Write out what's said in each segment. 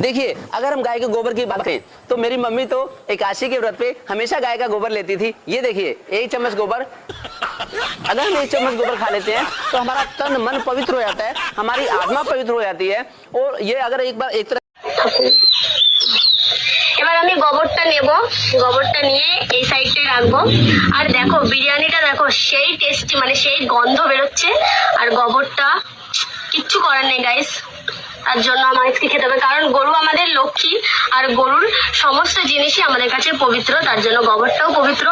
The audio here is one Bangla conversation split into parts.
देखिए अगर हम गाय के गोबर की बात करें तो मेरी मम्मी तो एकादशी के व्रत पे हमेशा गाय का गोबर लेती थी ये देखिए एक चम्मच गोबर अगर हम एक चम्मच गोबर खा लेते हैं तो हमारा तन मन पवित्र हो जाता है हमारी आत्मा पवित्र हो जाती है और ये अगर एक बार एक तरह এবার আমি গোবরটা নেব গোবরটা নিয়ে এই সাইডে রাখবো আর দেখো বিরিয়ানিটা দেখো সেই টেস্টি মানে সেই গন্ধ বেরোচ্ছে আর গোবরটা কিচ্ছু করার নেই গাইস তার জন্য আমার আজকে খেতে হবে। কারণ গরু আমাদের লক্ষ্মী, আর গরুর সমস্ত জিনিসই আমাদের কাছে পবিত্র, তার জন্য গোবরটাও পবিত্র।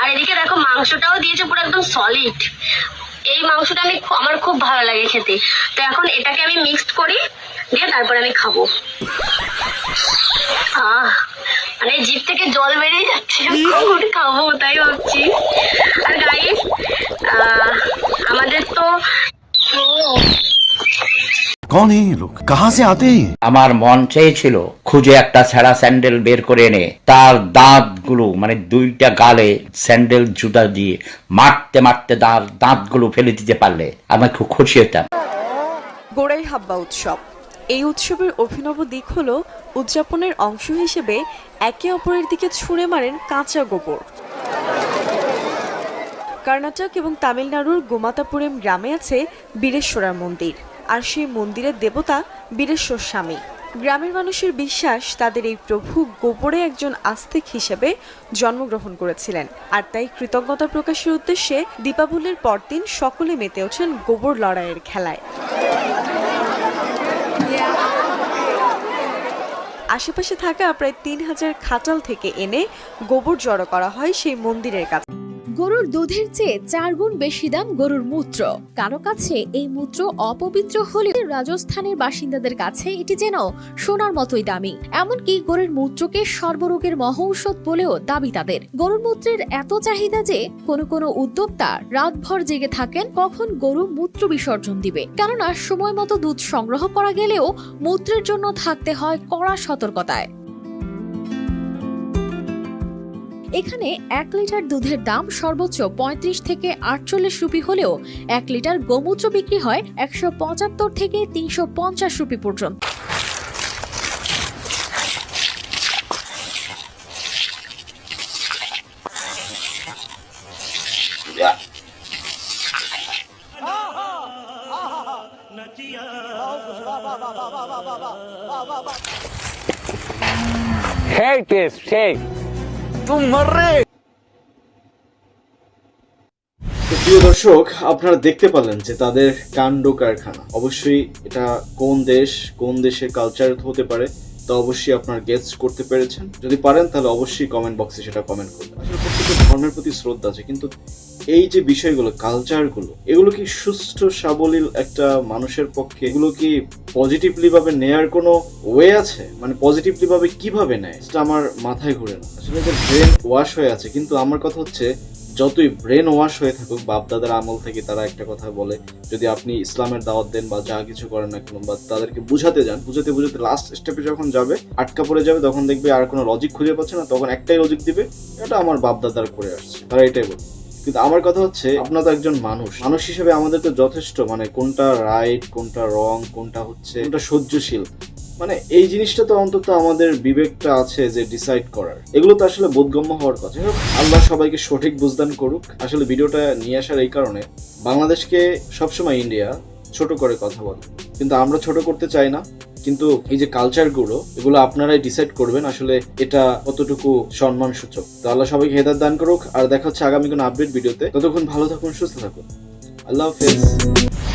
আর এদিকে দেখো, মাংসটাও দিয়েছে, পুরো একদম সলিড এই মাংসটা আমি আমার খুব ভালো লাগে খেতে। তো এখন এটাকে আমি মিক্সড করি, দিয়ে তারপর আমি খাব। আহ মানে জিভ থেকে জল বেরিয়ে যাচ্ছে কখন খাব তাই ভাবছি। আর গাইস আমাদের তো कौन है ये लोग कहाँ से आते हैं ये? আমার মন চেয়েছিল খুঁজে একটা ছেঁড়া স্যান্ডেল বের করে এনে তার দাঁতগুলো মানে দুইটা গালে স্যান্ডেল জুতা দিয়ে মারতে মারতে তার দাঁতগুলো ফেলে দিতে পারলে আমি খুব খুশি হতাম গোড়াই হাব্বা উৎসব এই উৎসবের অভিনব দিক হল উদযাপনের অংশ হিসেবে একে অপরের দিকে ছুঁড়ে মারেন কাঁচা গোবর কর্ণাটক এবং তামিলনাড়ুর গোমাতাপুরেম গ্রামে আছে বীরেশ্বরার মন্দির আর সেই মন্দিরের দেবতা বীরেশ্বর স্বামী। গ্রামের মানুষের বিশ্বাস, তাদের এই প্রভু গোবরে একজন আস্তিক হিসেবে জন্মগ্রহণ করেছিলেন। আর তাই কৃতজ্ঞতা প্রকাশের উদ্দেশ্যে দীপাবলির পরদিন সকলে মেতে ওঠেন গোবর লড়াইয়ের খেলায়। আশেপাশে থাকা প্রায় তিন হাজার খাটাল থেকে এনে গোবর জড়ো করা হয় সেই মন্দিরের কাছে। গরুর দুধের চেয়ে চার গুণ বেশি দাম গরুর মূত্র। কারও কাছে এই মূত্র অপবিত্র হলে রাজস্থানের বাসিন্দাদের কাছে এটি যেন সোনার মতোই দামি। এমনকি গরুর মূত্রকে সর্বরোগের মহৌষধ বলেও দাবি তাদের। গরুর মূত্রের এত চাহিদা যে কোনো কোনো উদ্যোক্তা রাতভর জেগে থাকেন কখন গরু মূত্র বিসর্জন দিবে। কেননা, সময় মতো দুধ সংগ্রহ করা গেলেও মূত্রের জন্য থাকতে হয় কড়া সতর্কতায়। এখানে এক লিটার দুধের দাম সর্বোচ্চ পঁয়ত্রিশ থেকে আটচল্লিশ রুপি হলেও এক লিটার গোমূত্র বিক্রি হয় একশো পঁচাত্তর থেকে তিনশো পঞ্চাশ রুপি পর্যন্ত। সেই টেস্ট, সেই। তুম প্রিয় দর্শক, আপনারা দেখতে পারলেন যে তাদের কাণ্ড কারখানা। অবশ্যই এটা কোন দেশ, কোন দেশের কালচার হতে পারে, তা অবশ্যই আপনার গেস করতে পেরেছেন। যদি পারেন, তাহলে অবশ্যই কমেন্ট বক্সে সেটা কমেন্ট করবেন। আসলে প্রত্যেকটা ধর্মের প্রতি শ্রদ্ধা আছে, কিন্তু এই যে বিষয়গুলো কালচারগুলো এগুলো কি সুস্থ সাবলীল একটা মানুষের পক্ষে, এগুলো কি পজিটিভলি ভাবে নেয়ার কোনো ওয়ে আছে? মানে পজিটিভলি ভাবে কীভাবে নেয়? সেটা আমার মাথায় ঘুরে না। আসলে এদের ব্রেন ওয়াশ হয়ে আছে, কিন্তু আমার কথা হচ্ছে, যতই ব্রেন ওয়াশ হয়ে থাকুক বাপ দাদার আমল থেকে তারা একটা কথা বলে, যদি আপনি ইসলামের দাওয়াত দেন বা যা কিছু করেন না কেন, বা তাদেরকে বুঝাতে যান, বুঝাতে বুঝাতে লাস্ট স্টেপে যখন যাবে, আটকা পড়ে যাবে, তখন দেখবে আর কোনো লজিক খুঁজে পাচ্ছে না, তখন একটাই লজিক দিবে, এটা আমার বাপ দাদার করে আসছে। তারা এটাই বলে কিন্তু আমার কথা হচ্ছে আপনার তো একজন মানুষ। মানুষ হিসেবে আমাদের তো যথেষ্ট মানে কোনটা রাইট কোনটা রং কোনটা হচ্ছে, কোনটা সহ্যশীল। মানে এই জিনিসটা তো অন্তত আমাদের বিবেকটা আছে যে ডিসাইড করার। এগুলো তো আসলে বোধগম্য হওয়ার কথা। আল্লাহ সবাইকে সঠিক বুঝদান করুক। আসলে ভিডিওটা নিয়ে আসার এই কারণে বাংলাদেশকে সবসময় ইন্ডিয়া ছোট করে কথা বলে। কিন্তু আমরা ছোট করতে চাই না। কিন্তু এই যে কালচারগুলো এগুলো আপনারাই ডিসাইড করবেন আসলে এটা কতটুকু সম্মান সূচক তো আল্লাহ সবাইকে হেদার দান করুক। আর দেখা হচ্ছে আগামী কোনো আপডেট ভিডিওতে। ততক্ষণ ভালো থাকুন, সুস্থ থাকুন। আল্লাহ হাফেজ।